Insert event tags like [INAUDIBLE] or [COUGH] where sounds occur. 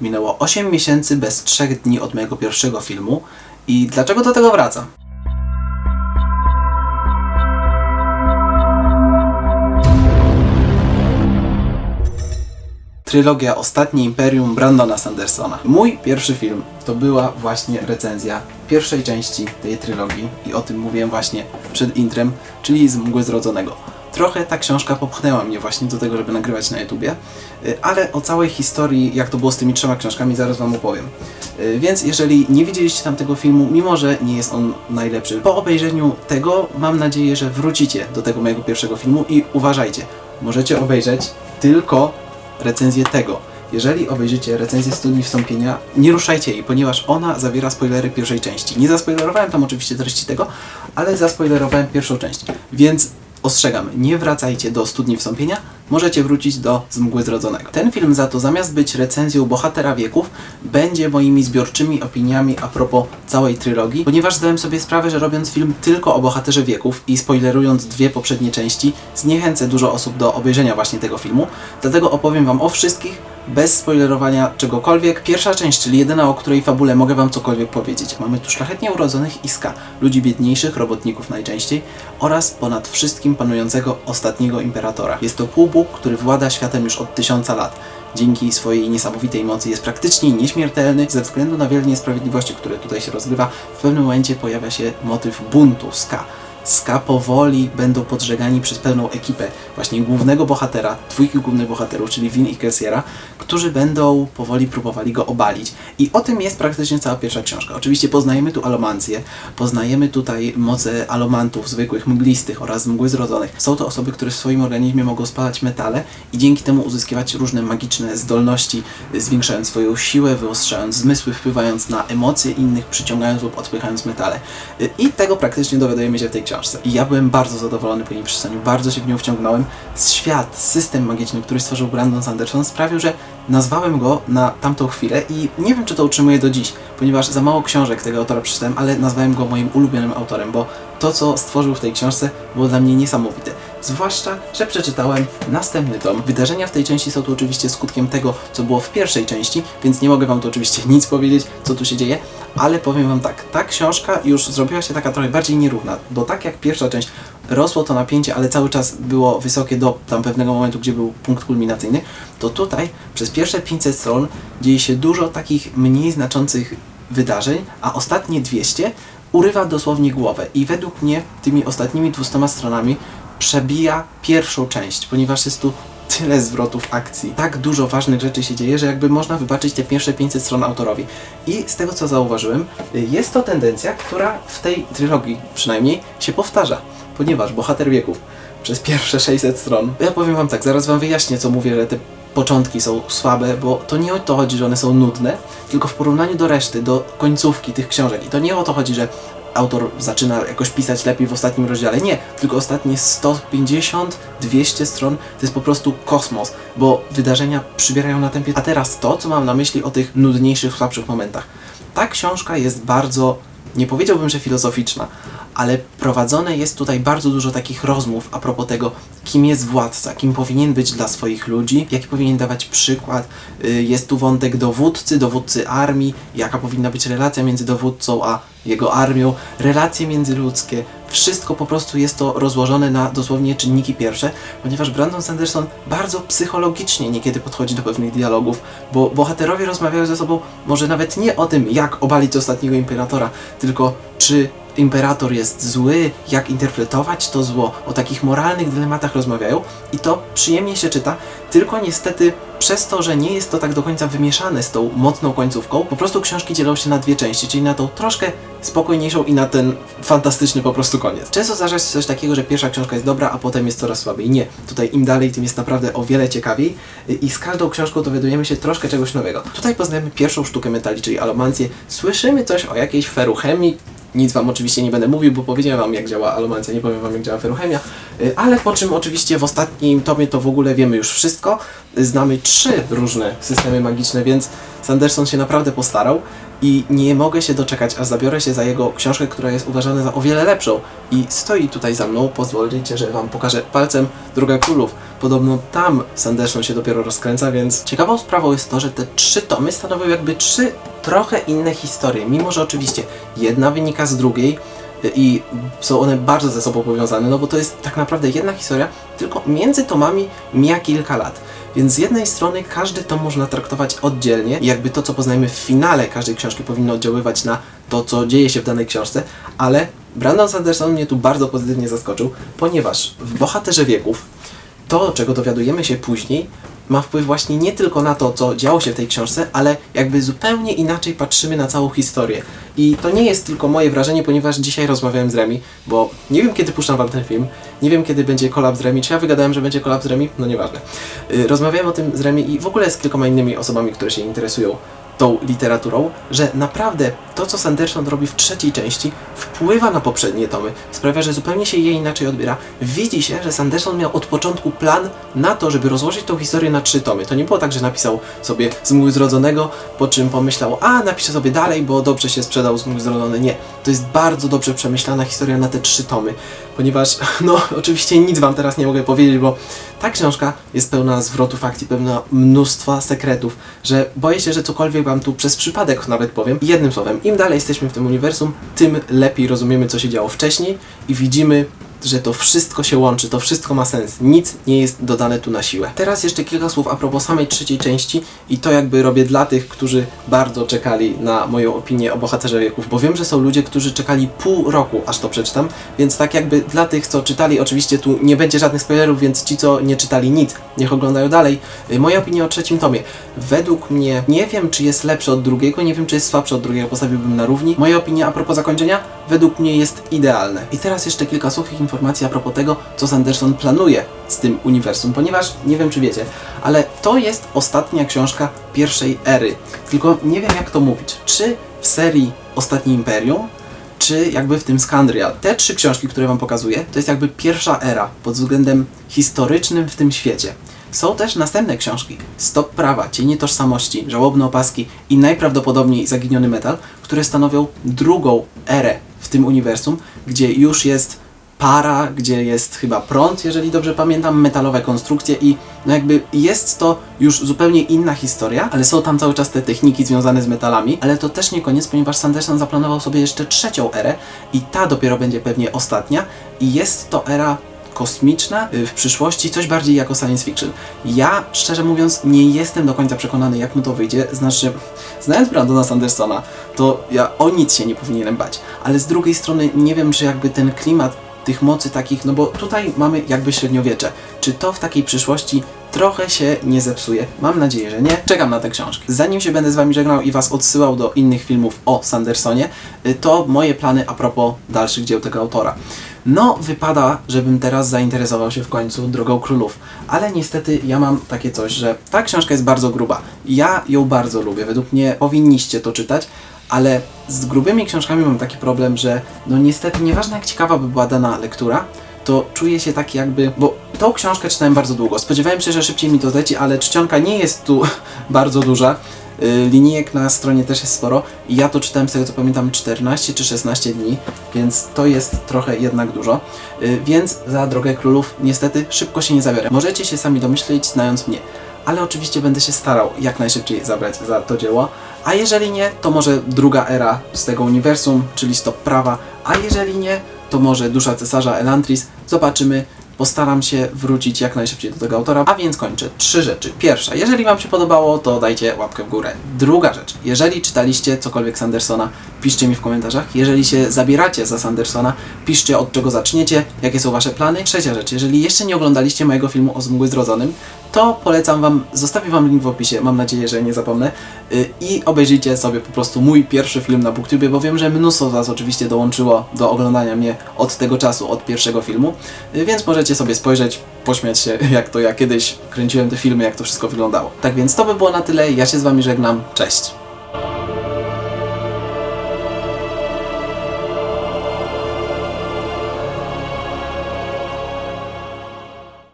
Minęło 8 miesięcy bez 3 dni od mojego pierwszego filmu. I dlaczego do tego wracam? Trylogia Ostatnie Imperium Brandona Sandersona. Mój pierwszy film to była właśnie recenzja pierwszej części tej trylogii i o tym mówiłem właśnie przed intrem, czyli z Mgły Zrodzonego. Trochę ta książka popchnęła mnie właśnie do tego, żeby nagrywać na YouTubie, y, ale o całej historii, jak to było z tymi trzema książkami, zaraz Wam opowiem. Y, Więc jeżeli nie widzieliście tamtego filmu, mimo że nie jest on najlepszy, po obejrzeniu tego mam nadzieję, że wrócicie do tego mojego pierwszego filmu i uważajcie, możecie obejrzeć tylko recenzję tego. Jeżeli obejrzycie recenzję studni wstąpienia, nie ruszajcie jej, ponieważ ona zawiera spoilery pierwszej części. Nie zaspoilerowałem tam oczywiście treści tego, ale zaspoilerowałem pierwszą część. Więc ostrzegam, nie wracajcie do studni wstąpienia, możecie wrócić do Z mgły zrodzonego. Ten film za to zamiast być recenzją bohatera wieków, będzie moimi zbiorczymi opiniami a propos całej trylogii, ponieważ zdałem sobie sprawę, że robiąc film tylko o bohaterze wieków i spoilerując dwie poprzednie części, zniechęcę dużo osób do obejrzenia właśnie tego filmu, dlatego opowiem Wam o wszystkich, bez spoilerowania czegokolwiek. Pierwsza część, czyli jedyna, o której fabule mogę Wam cokolwiek powiedzieć. Mamy tu szlachetnie urodzonych Iska, ludzi biedniejszych, robotników najczęściej, oraz ponad wszystkim panującego ostatniego imperatora. Jest to półbóg, który włada światem już od tysiąca lat. Dzięki swojej niesamowitej mocy jest praktycznie nieśmiertelny. Ze względu na wiele niesprawiedliwości, które tutaj się rozgrywa, w pewnym momencie pojawia się motyw buntu, ska. Ska powoli będą podżegani przez pełną ekipę właśnie głównego bohatera, dwójki głównych bohaterów, czyli Vin i Kelsiera, którzy będą powoli próbowali go obalić. I o tym jest praktycznie cała pierwsza książka. Oczywiście poznajemy tu alomancję, poznajemy tutaj moce alomantów zwykłych, mglistych oraz mgły zrodzonych. Są to osoby, które w swoim organizmie mogą spalać metale i dzięki temu uzyskiwać różne magiczne zdolności, zwiększając swoją siłę, wyostrzając zmysły, wpływając na emocje innych, przyciągając lub odpychając metale. I tego praktycznie dowiadujemy się w tej książce. I ja byłem bardzo zadowolony po jej przeczytaniu, bardzo się w nią wciągnąłem. Świat, system magiczny, który stworzył Brandon Sanderson sprawił, że nazwałem go na tamtą chwilę i nie wiem, czy to utrzymuję do dziś, ponieważ za mało książek tego autora przeczytałem, ale nazwałem go moim ulubionym autorem, bo to, co stworzył w tej książce, było dla mnie niesamowite. Zwłaszcza, że przeczytałem następny tom. Wydarzenia w tej części są tu oczywiście skutkiem tego, co było w pierwszej części, więc nie mogę Wam tu oczywiście [LAUGHS] nic powiedzieć, co tu się dzieje, ale powiem Wam tak, ta książka już zrobiła się taka trochę bardziej nierówna, bo tak jak pierwsza część rosło to napięcie, ale cały czas było wysokie do tam pewnego momentu, gdzie był punkt kulminacyjny, to tutaj przez pierwsze 500 stron dzieje się dużo takich mniej znaczących wydarzeń, a ostatnie 200 urywa dosłownie głowę i według mnie tymi ostatnimi 200 stronami przebija pierwszą część, ponieważ jest tu tyle zwrotów akcji. Tak dużo ważnych rzeczy się dzieje, że jakby można wybaczyć te pierwsze 500 stron autorowi. I z tego co zauważyłem, jest to tendencja, która w tej trylogii przynajmniej się powtarza, ponieważ bohater wieków przez pierwsze 600 stron, ja powiem wam tak, zaraz wam wyjaśnię co mówię, że te początki są słabe, bo to nie o to chodzi, że one są nudne, tylko w porównaniu do reszty, do końcówki tych książek. I to nie o to chodzi, że autor zaczyna jakoś pisać lepiej w ostatnim rozdziale. Nie, tylko ostatnie 150-200 stron to jest po prostu kosmos, bo wydarzenia przybierają na tempie. A teraz to, co mam na myśli o tych nudniejszych, słabszych momentach. Ta książka jest bardzo, nie powiedziałbym, że filozoficzna, ale prowadzone jest tutaj bardzo dużo takich rozmów a propos tego, kim jest władca, kim powinien być dla swoich ludzi, jaki powinien dawać przykład. Y, Jest tu wątek dowódcy, dowódcy armii, jaka powinna być relacja między dowódcą a jego armią, relacje międzyludzkie. Wszystko po prostu jest to rozłożone na dosłownie czynniki pierwsze, ponieważ Brandon Sanderson bardzo psychologicznie niekiedy podchodzi do pewnych dialogów, bo bohaterowie rozmawiają ze sobą może nawet nie o tym, jak obalić ostatniego imperatora, tylko czy imperator jest zły, jak interpretować to zło, o takich moralnych dylematach rozmawiają i to przyjemnie się czyta, tylko niestety przez to, że nie jest to tak do końca wymieszane z tą mocną końcówką, po prostu książki dzielą się na dwie części, czyli na tą troszkę spokojniejszą i na ten fantastyczny po prostu koniec. Często zdarza się coś takiego, że pierwsza książka jest dobra, a potem jest coraz słabiej. Nie, tutaj im dalej, tym jest naprawdę o wiele ciekawiej i z każdą książką dowiadujemy się troszkę czegoś nowego. Tutaj poznajemy pierwszą sztukę metali, czyli alomancję. Słyszymy coś o jakiejś feruchemii, nic Wam oczywiście nie będę mówił, bo powiedziałem Wam jak działa alomancja, nie powiem Wam jak działa feruchemia. Y, Ale po czym oczywiście w ostatnim tomie to w ogóle wiemy już wszystko. Y, Znamy trzy różne systemy magiczne, więc Sanderson się naprawdę postarał i nie mogę się doczekać, aż zabiorę się za jego książkę, która jest uważana za o wiele lepszą. I stoi tutaj za mną, pozwolicie, że wam pokażę palcem Droga Królów. Podobno tam Sanderson się dopiero rozkręca, więc ciekawą sprawą jest to, że te trzy tomy stanowią jakby trzy trochę inne historie, mimo że oczywiście jedna wynika z drugiej, i są one bardzo ze sobą powiązane, no bo to jest tak naprawdę jedna historia, tylko między tomami mija kilka lat. Więc z jednej strony każdy tom można traktować oddzielnie i jakby to, co poznajemy w finale każdej książki powinno oddziaływać na to, co dzieje się w danej książce, ale Brandon Sanderson mnie tu bardzo pozytywnie zaskoczył, ponieważ w Bohaterze Wieków to, czego dowiadujemy się później, ma wpływ właśnie nie tylko na to, co działo się w tej książce, ale jakby zupełnie inaczej patrzymy na całą historię. I to nie jest tylko moje wrażenie, ponieważ dzisiaj rozmawiałem z Remi, bo nie wiem kiedy puszczam wam ten film, nie wiem kiedy będzie kolab z Remi, czy ja wygadałem, że będzie kolab z Remi? No nieważne. Yy, rozmawiałem o tym z Remi i w ogóle z kilkoma innymi osobami, które się interesują tą literaturą, że naprawdę to, co Sanderson robi w trzeciej części, wpływa na poprzednie tomy. Sprawia, że zupełnie się je inaczej odbiera. Widzi się, że Sanderson miał od początku plan na to, żeby rozłożyć tą historię na trzy tomy. To nie było tak, że napisał sobie z Mgły Zrodzonego, po czym pomyślał, a napiszę sobie dalej, bo dobrze się sprzedał z Mgły Zrodzone. Nie. To jest bardzo dobrze przemyślana historia na te trzy tomy, ponieważ, [LAUGHS] no, oczywiście nic wam teraz nie mogę powiedzieć, bo ta książka jest pełna zwrotów akcji, pełna mnóstwa sekretów, że boję się, że cokolwiek wam tu przez przypadek nawet powiem. Jednym słowem, im dalej jesteśmy w tym uniwersum, tym lepiej rozumiemy, co się działo wcześniej i widzimy, że to wszystko się łączy, to wszystko ma sens. Nic nie jest dodane tu na siłę. Teraz jeszcze kilka słów a propos samej trzeciej części i to jakby robię dla tych, którzy bardzo czekali na moją opinię o Bohaterze Wieków, bo wiem, że są ludzie, którzy czekali pół roku, aż to przeczytam, więc tak jakby dla tych, co czytali, oczywiście tu nie będzie żadnych spoilerów, więc ci, co nie czytali nic, niech oglądają dalej. Y, Moja opinia o trzecim tomie. Według mnie, nie wiem, czy jest lepszy od drugiego, nie wiem, czy jest słabszy od drugiego, postawiłbym na równi. Moja opinia a propos zakończenia, według mnie jest idealne. I teraz jeszcze kilka suchych informacji a propos tego, co Sanderson planuje z tym uniwersum, ponieważ nie wiem, czy wiecie, ale to jest ostatnia książka pierwszej ery. Tylko nie wiem, jak to mówić. Czy w serii Ostatnie Imperium, czy jakby w tym Skandria. Te trzy książki, które Wam pokazuję, to jest jakby pierwsza era pod względem historycznym w tym świecie. Są też następne książki: Stop Prawa, Cienie Tożsamości, Żałobne Opaski i najprawdopodobniej Zaginiony Metal, które stanowią drugą erę w tym uniwersum, gdzie już jest para, gdzie jest chyba prąd, jeżeli dobrze pamiętam, metalowe konstrukcje i no jakby jest to już zupełnie inna historia, ale są tam cały czas te techniki związane z metalami, ale to też nie koniec, ponieważ Sanderson zaplanował sobie jeszcze trzecią erę i ta dopiero będzie pewnie ostatnia i jest to era kosmiczna y, w przyszłości, coś bardziej jako science fiction. Ja, szczerze mówiąc, nie jestem do końca przekonany, jak mu to wyjdzie. Znaczy, [LAUGHS] znając Brandona Sandersona, to ja o nic się nie powinienem bać. Ale z drugiej strony nie wiem, czy jakby ten klimat tych mocy takich, no bo tutaj mamy jakby średniowiecze. Czy to w takiej przyszłości trochę się nie zepsuje? Mam nadzieję, że nie. Czekam na te książki. Zanim się będę z Wami żegnał i Was odsyłał do innych filmów o Sandersonie, y, to moje plany a propos dalszych dzieł tego autora. No, wypada, żebym teraz zainteresował się w końcu Drogą Królów. Ale niestety ja mam takie coś, że ta książka jest bardzo gruba. Ja ją bardzo lubię. Według mnie powinniście to czytać, ale z grubymi książkami mam taki problem, że no niestety nieważne jak ciekawa by była dana lektura, to czuję się tak jakby, bo tą książkę czytałem bardzo długo. Spodziewałem się, że szybciej mi to zleci, ale czcionka nie jest tu [LAUGHS] bardzo duża. Y, Linijek na stronie też jest sporo i ja to czytałem z tego co pamiętam 14 czy 16 dni, więc to jest trochę jednak dużo. Y, Więc za Drogę Królów niestety szybko się nie zabiorę. Możecie się sami domyśleć, znając mnie. Ale oczywiście będę się starał jak najszybciej zabrać za to dzieło. A jeżeli nie, to może druga era z tego uniwersum, czyli Stop Prawa. A jeżeli nie, to może Dusza Cesarza Elantris. Zobaczymy. Postaram się wrócić jak najszybciej do tego autora. A więc kończę. Trzy rzeczy. Pierwsza, jeżeli Wam się podobało, to dajcie łapkę w górę. Druga rzecz, jeżeli czytaliście cokolwiek Sandersona, piszcie mi w komentarzach. Jeżeli się zabieracie za Sandersona, piszcie od czego zaczniecie, jakie są Wasze plany. Trzecia rzecz, jeżeli jeszcze nie oglądaliście mojego filmu o Zmgły Zrodzonym, to polecam Wam, zostawię Wam link w opisie, mam nadzieję, że nie zapomnę yy, i obejrzyjcie sobie po prostu mój pierwszy film na BookTube, bo wiem, że mnóstwo z Was oczywiście dołączyło do oglądania mnie od tego czasu, od pierwszego filmu, yy, więc możecie sobie spojrzeć, pośmiać się, [LAUGHS] jak to ja kiedyś kręciłem te filmy, jak to wszystko wyglądało. Tak więc to by było na tyle, ja się z Wami żegnam, cześć!